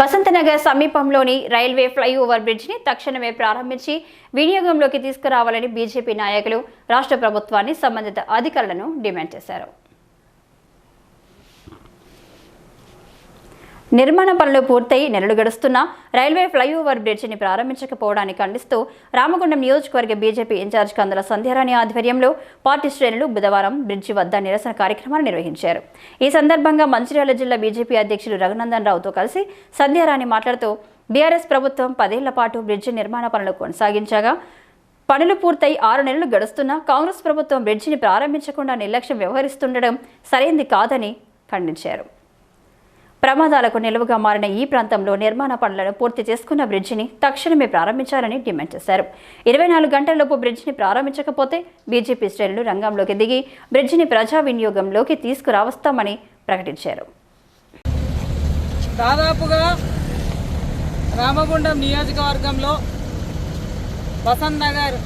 బసంతనగర్ సమీపంలోని railway flyover బ్రిడ్జిని తక్షణమే ప్రారంభించి వినియోగంలోకి తీసుకురావాలని బీజేపీ నాయకులు రాష్ట్ర ప్రభుత్వాన్ని సంబంధిత అధికారులను డిమాండ్ చేశారు. నిర్మాణ పనులు పూర్తయి నెలలు గడుస్తున్నా రైల్వే ఫ్లైఓవర్ బ్రిడ్జిని ప్రారంభించకపోవడాన్ని ఖండిస్తూ రామగుండం నియోజకవర్గ బీజేపీ ఇన్ఛార్జ్ కందుల సంధ్యారాణి ఆధ్వర్యంలో పార్టీ శ్రేణులు బుధవారం బ్రిడ్జి వద్ద నిరసన కార్యక్రమాన్ని నిర్వహించారు. ఈ సందర్భంగా మంచిర్యాల జిల్లా బీజేపీ అధ్యక్షులు రఘునందన్ రావుతో కలిసి సంధ్యారాణి మాట్లాడుతూ బీఆర్ఎస్ ప్రభుత్వం పదేళ్ళ పాటు బ్రిడ్జి నిర్మాణ పనులు కొనసాగించగా పనులు పూర్తయి ఆరు నెలలు గడుస్తున్నా కాంగ్రెస్ ప్రభుత్వం బ్రిడ్జిని ప్రారంభించకుండా నిర్లక్ష్యం వ్యవహరిస్తుండడం సరైంది కాదని ఖండించారు. ప్రమాదాలకు నిలువుగా మారిన ఈ ప్రాంతంలో నిర్మాణ పనులను పూర్తి చేసుకున్న బ్రిడ్జిని తక్షణమే ప్రారంభించాలని డిమాండ్ చేశారు. ఇరవై నాలుగు గంటలలోపు బ్రిడ్జిని ప్రారంభించకపోతే బీజేపీ శ్రేణులు రంగంలోకి దిగి బ్రిడ్జిని ప్రజా వినియోగంలోకి తీసుకురావస్తామని ప్రకటించారు. దాదాపుగా రామగుండం నియోజకవర్గంలో వసంత్ నగర్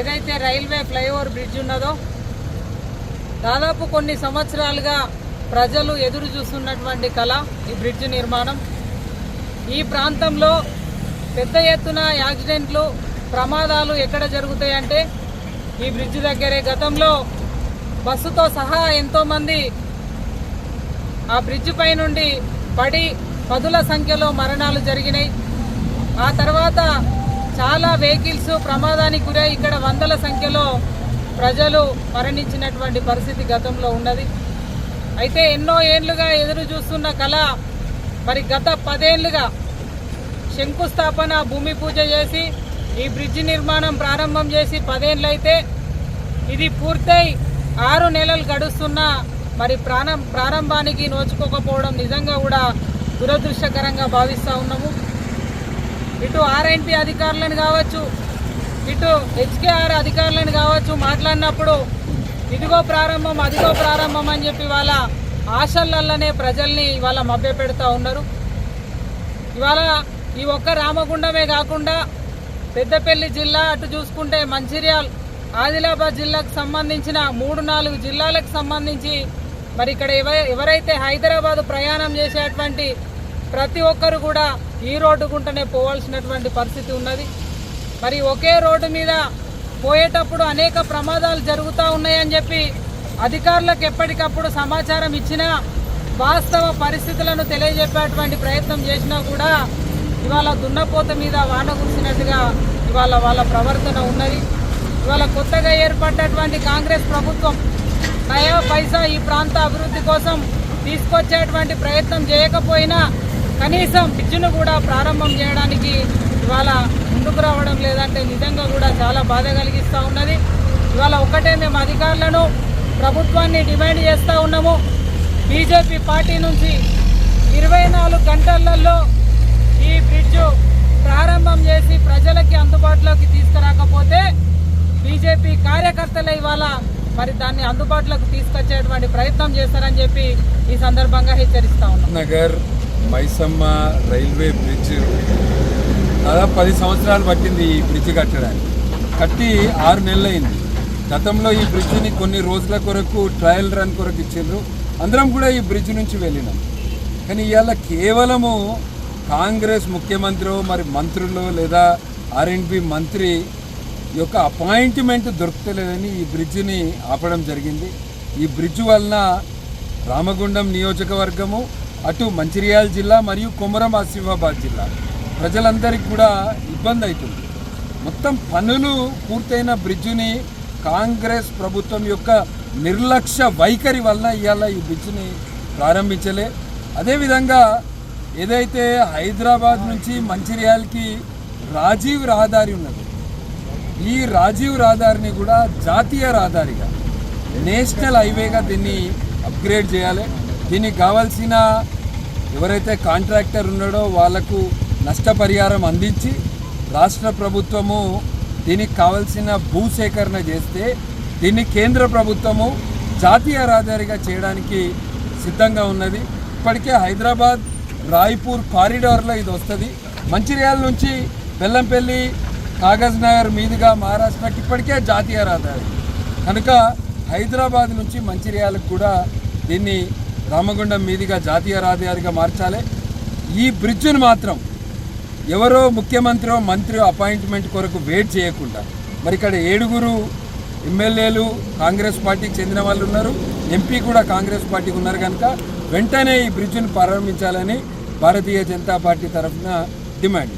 ఏదైతే రైల్వే ఫ్లైఓవర్ బ్రిడ్జ్ ఉన్నదో దాదాపు కొన్ని సంవత్సరాలుగా ప్రజలు ఎదురు చూస్తున్నటువంటి కళ ఈ బ్రిడ్జ్ నిర్మాణం. ఈ ప్రాంతంలో పెద్ద ఎత్తున యాక్సిడెంట్లు ప్రమాదాలు ఎక్కడ జరుగుతాయంటే ఈ బ్రిడ్జ్ దగ్గరే. గతంలో బస్సుతో సహా ఎంతోమంది ఆ బ్రిడ్జ్ పై నుండి పడి పదుల సంఖ్యలో మరణాలు జరిగినాయి. ఆ తర్వాత చాలా వెహికల్స్ ప్రమాదానికి గురై ఇక్కడ వందల సంఖ్యలో ప్రజలు మరణించినటువంటి పరిస్థితి గతంలో ఉన్నది. అయితే ఎన్నో ఏండ్లుగా ఎదురు చూస్తున్న కళ. మరి గత పదేళ్ళుగా శంకుస్థాపన భూమి పూజ చేసి ఈ బ్రిడ్జ్ నిర్మాణం ప్రారంభం చేసి పదేళ్ళైతే ఇది పూర్తయి ఆరు నెలలు గడుస్తున్నా మరి ప్రాణం ప్రారంభానికి నోచుకోకపోవడం నిజంగా కూడా దురదృష్టకరంగా భావిస్తూ ఉన్నాము. ఇటు ఆర్ఎన్పి అధికారులను కావచ్చు ఇటు హెచ్కేఆర్ అధికారులను కావచ్చు మాట్లాడినప్పుడు ఇదిగో ప్రారంభం అదిగో ప్రారంభం అని చెప్పి వాళ్ళ ఆశలల్లనే ప్రజల్ని ఇవాళ మభ్యపెడుతూ ఉన్నారు. ఇవాళ ఈ ఒక్క రామగుండమే కాకుండా పెద్దపల్లి జిల్లా అటు చూసుకుంటే మంచిర్యాల్ ఆదిలాబాద్ జిల్లాకు సంబంధించిన మూడు నాలుగు జిల్లాలకు సంబంధించి మరి ఇక్కడ ఎవరైతే హైదరాబాద్ ప్రయాణం చేసేటువంటి ప్రతి ఒక్కరు కూడా ఈ రోడ్డు గుంటనే పోవాల్సినటువంటి పరిస్థితి ఉన్నది. మరి ఒకే రోడ్డు మీద పోయేటప్పుడు అనేక ప్రమాదాలు జరుగుతూ ఉన్నాయని చెప్పి అధికారులకు ఎప్పటికప్పుడు సమాచారం ఇచ్చినా వాస్తవ పరిస్థితులను తెలియజెప్పేటువంటి ప్రయత్నం చేసినా కూడా ఇవాళ దున్నపోత మీద వాన కురిసినట్టుగా ఇవాళ వాళ్ళ ప్రవర్తన ఉన్నది. ఇవాళ కొత్తగా ఏర్పడ్డటువంటి కాంగ్రెస్ ప్రభుత్వం నయా పైసా ఈ ప్రాంత అభివృద్ధి కోసం తీసుకొచ్చేటువంటి ప్రయత్నం చేయకపోయినా కనీసం బ్రిడ్జ్ను కూడా ప్రారంభం చేయడానికి ఇవాళ ముందుకు రావడం లేదంటే నిజంగా కూడా చాలా బాధ కలిగిస్తూ ఉన్నది. ఇవాళ ఒక్కటే మేము అధికారులను ప్రభుత్వాన్ని డిమాండ్ చేస్తూ ఉన్నాము. బీజేపీ పార్టీ నుంచి ఇరవై నాలుగు గంటలలో ఈ బ్రిడ్జ్ ప్రారంభం చేసి ప్రజలకి అందుబాటులోకి తీసుకురాకపోతే బీజేపీ కార్యకర్తలు ఇవాళ మరి దాన్ని అందుబాటులోకి తీసుకొచ్చేటువంటి ప్రయత్నం చేస్తారని చెప్పి ఈ సందర్భంగా హెచ్చరిస్తా ఉన్నాం. నగర్ మైసమ్మ రైల్వే బ్రిడ్జ్ దాదాపు పది సంవత్సరాలు పట్టింది ఈ బ్రిడ్జ్ కట్టడానికి. కట్టి ఆరు నెలలు అయింది గతంలో ఈ బ్రిడ్జిని కొన్ని రోజుల కొరకు ట్రయల్ రన్ కొరకు ఇచ్చిండ్రు. అందరం కూడా ఈ బ్రిడ్జ్ నుంచి వెళ్ళినాం. కానీ ఇవాళ కేవలము కాంగ్రెస్ ముఖ్యమంత్రి మరి మంత్రులు లేదా ఆర్ఎండ్బి మంత్రి యొక్క అపాయింట్మెంట్ దొరకలేదని ఈ బ్రిడ్జిని ఆపడం జరిగింది. ఈ బ్రిడ్జ్ వలన రామగుండం నియోజకవర్గము అటు మంచిర్యాల జిల్లా మరియు కొమరం ఆసిఫాబాద్ జిల్లా. ప్రజలందరికీ కూడా ఇబ్బంది అవుతుంది. మొత్తం పనులు పూర్తయిన బ్రిడ్జిని కాంగ్రెస్ ప్రభుత్వం యొక్క నిర్లక్ష్య వైఖరి వలన ఇవాళ ఈ బ్రిడ్జిని ప్రారంభించలే. అదేవిధంగా ఏదైతే హైదరాబాద్ నుంచి మంచిర్యాలకి రాజీవ్ రహదారి ఉన్నది ఈ రాజీవ్ రహదారిని కూడా జాతీయ రహదారిగా నేషనల్ హైవేగా దీన్ని అప్గ్రేడ్ చేయాలి. దీనికి కావాల్సిన ఎవరైతే కాంట్రాక్టర్ ఉన్నాడో వాళ్ళకు నష్టపరిహారం అందించి రాష్ట్ర ప్రభుత్వము దీనికి కావలసిన భూసేకరణ చేస్తే దీన్ని కేంద్ర ప్రభుత్వము జాతీయ రహదారిగా చేయడానికి సిద్ధంగా ఉన్నది. ఇప్పటికే హైదరాబాద్ రాయ్పూర్ కారిడార్లో ఇది వస్తుంది. మంచిర్యాల నుంచి బెల్లంపల్లి కాగజ్ నగర్ మీదుగా మహారాష్ట్రకి ఇప్పటికే జాతీయ రహదారి. కనుక హైదరాబాద్ నుంచి మంచిర్యాలకు కూడా దీన్ని రామగుండం మీదుగా జాతీయ రహదారిగా మార్చాలి. ఈ బ్రిడ్జ్ను మాత్రం ఎవరో ముఖ్యమంత్రి మంత్రి అపాయింట్మెంట్ కొరకు వెయిట్ చేయకుండా మరి ఇక్కడ ఏడుగురు ఎమ్మెల్యేలు కాంగ్రెస్ పార్టీకి చెందిన వాళ్ళు ఉన్నారు ఎంపీ కూడా కాంగ్రెస్ పార్టీకి ఉన్నారు కనుక వెంటనే ఈ బ్రిడ్జ్ను ప్రారంభించాలని భారతీయ జనతా పార్టీ తరఫున డిమాండ్